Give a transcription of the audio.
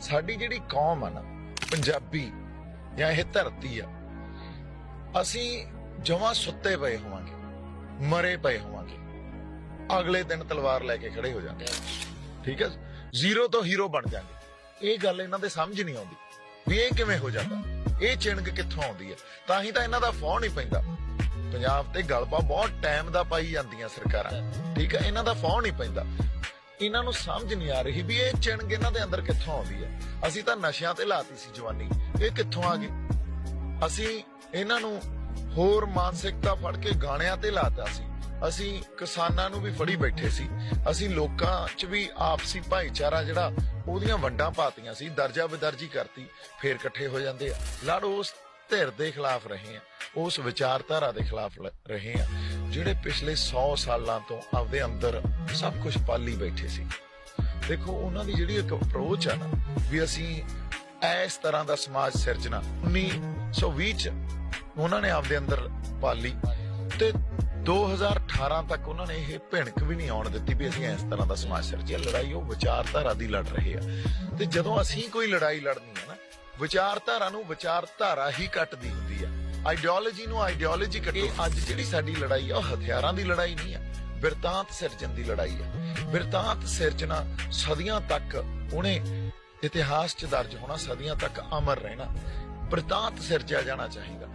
ਸਾਡੀ ਜਿਹੜੀ ਕੌਮ ਆ ਨਾ, ਪੰਜਾਬੀ ਜਾਂ ਇਹ ਧਰਤੀ ਆ, ਅਸੀਂ ਜਮਾਂ ਸੁੱਤੇ ਪਏ ਹੋਵਾਂਗੇ, ਮਰੇ ਪਏ ਹੋਵਾਂਗੇ, ਅਗਲੇ ਦਿਨ ਤਲਵਾਰ ਲੈ ਕੇ ਖੜੇ ਹੋ ਜਾਂਦੇ ਠੀਕ ਹੈ ਜ਼ੀਰੋ ਤੋਂ ਹੀਰੋ ਬਣ ਜਾਂਦੇ। ਇਹ ਗੱਲ ਇਹਨਾਂ ਦੇ ਸਮਝ ਨਹੀਂ ਆਉਂਦੀ ਵੀ ਇਹ ਕਿਵੇਂ ਹੋ ਜਾਂਦਾ। ਇਹ ਚਿਣਗ ਕਿੱਥੋਂ ਆਉਂਦੀ ਹੈ ਤਾਂ ਹੀ ਤਾਂ ਇਹਨਾਂ ਦਾ ਫੌਂ ਨਹੀਂ ਪੈਂਦਾ। ਪੰਜਾਬ ਤੇ ਗਲਬਾ ਬਹੁਤ ਟਾਈਮ ਦਾ ਪਾਈ ਜਾਂਦੀਆਂ ਸਰਕਾਰਾਂ। ਠੀਕ ਹੈ ਇਹਨਾਂ ਦਾ ਫੌਂ ਨਹੀਂ ਪੈਂਦਾ। ਇਹਨਾਂ ਨੂੰ ਸਮਝ ਨਹੀਂ ਆ ਰਹੀ ਵੀ ਇਹ ਚਿਣਗ ਇਹਨਾਂ ਦੇ ਅੰਦਰ ਕਿੱਥੋਂ ਆਉਂਦੀ ਹੈ। ਅਸੀਂ ਤਾਂ ਨਸ਼ਿਆਂ ਤੇ ਲਾਤੀ ਸੀ ਜਵਾਨੀ। ਇਹ ਕਿੱਥੋਂ ਆ ਗਈ? ਅਸੀਂ ਇਹਨਾਂ ਨੂੰ ਹੋਰ ਮਾਨਸਿਕਤਾ ਫੜ ਕੇ ਗਾਣਿਆਂ ਤੇ ਲਾਤਾ ਸੀ। ਅਸੀਂ ਕਿਸਾਨਾਂ ਨੂੰ ਵੀ ਫੜੀ ਬੈਠੇ ਸੀ। ਅਸੀਂ ਲੋਕਾਂ 'ਚ ਵੀ ਆਪਸੀ ਭਾਈਚਾਰਾ ਜਿਹੜਾ, ਉਹਦੀਆਂ ਵੰਡਾਂ ਪਾਤੀਆਂ ਸੀ। ਦਰਜਾ ਬਦਰਜੀ ਕਰਤੀ, ਫੇਰ ਇਕੱਠੇ ਹੋ ਜਾਂਦੇ ਆ। ਲੜ ਉਸ ਧਿਰ ਦੇ ਖਿਲਾਫ ਰਹੇ ਆ। ਉਸ ਵਿਚਾਰਧਾਰਾ ਦੇ ਖਿਲਾਫ ਲ- ਰਹੇ ਆ। ਜਿਹੜੇ ਪਿਛਲੇ 100 ਸਾਲਾਂ ਤੋਂ ਆਪਦੇ ਅੰਦਰ ਸਭ ਕੁਝ ਪਾਲੀ ਬੈਠੇ ਸੀ। ਦੇਖੋ, ਉਹਨਾਂ ਦੀ ਜਿਹੜੀ ਇੱਕ ਅਪਰੋਚ ਆ ਨਾ, ਵੀ ਅਸੀਂ ਇਸ ਤਰ੍ਹਾਂ ਦਾ ਸਮਾਜ ਸਿਰਜਣਾ 1920 ਚ ਉਹਨਾਂ ਨੇ ਆਪਦੇ ਅੰਦਰ ਪਾਲੀ ਤੇ 2018 ਤੱਕ ਉਹਨਾਂ ਨੇ ਇਹ ਭਿਣਕ ਵੀ ਨਹੀਂ ਆਉਣ ਦਿੱਤੀ ਵੀ ਅਸੀਂ ਇਸ ਤਰ੍ਹਾਂ ਦਾ ਸਮਾਜ ਸਿਰਜਿਆ। ਲੜਾਈ ਉਹ ਵਿਚਾਰਧਾਰਾ ਦੀ ਲੜ ਰਹੇ ਆ। ਤੇ ਜਦੋਂ ਅਸੀਂ ਕੋਈ ਲੜਾਈ ਲੜਨੀ ਹੈ ਨਾ, ਵਿਚਾਰਧਾਰਾ ਨੂੰ ਵਿਚਾਰਧਾਰਾ ਹੀ ਕੱਟਦੀ ਹੁੰਦੀ ਆ। ਆਈਡੀਓਲੋਜੀ ਨੂੰ ਆਈਡੀਓਲੋਜੀ ਕੱਟੇ ਅੱਜ ਜਿਹੜੀ ਸਾਡੀ ਲੜਾਈ ਆ, ਉਹ ਹਥਿਆਰਾਂ ਦੀ ਲੜਾਈ ਨਹੀਂ ਆ, ਬਿਰਤਾਂਤ ਸਿਰਜਣ ਦੀ ਲੜਾਈ ਆ। ਬਿਰਤਾਂਤ ਸਿਰਜਣਾ ਸਦੀਆਂ ਤੱਕ ਉਹਨੇ ਇਤਿਹਾਸ 'ਚ ਦਰਜ ਹੋਣਾ, ਸਦੀਆਂ ਤੱਕ ਅਮਰ ਰਹਿਣਾ। ਬਿਰਤਾਂਤ ਸਿਰਜਿਆ ਜਾਣਾ ਚਾਹੀਦਾ।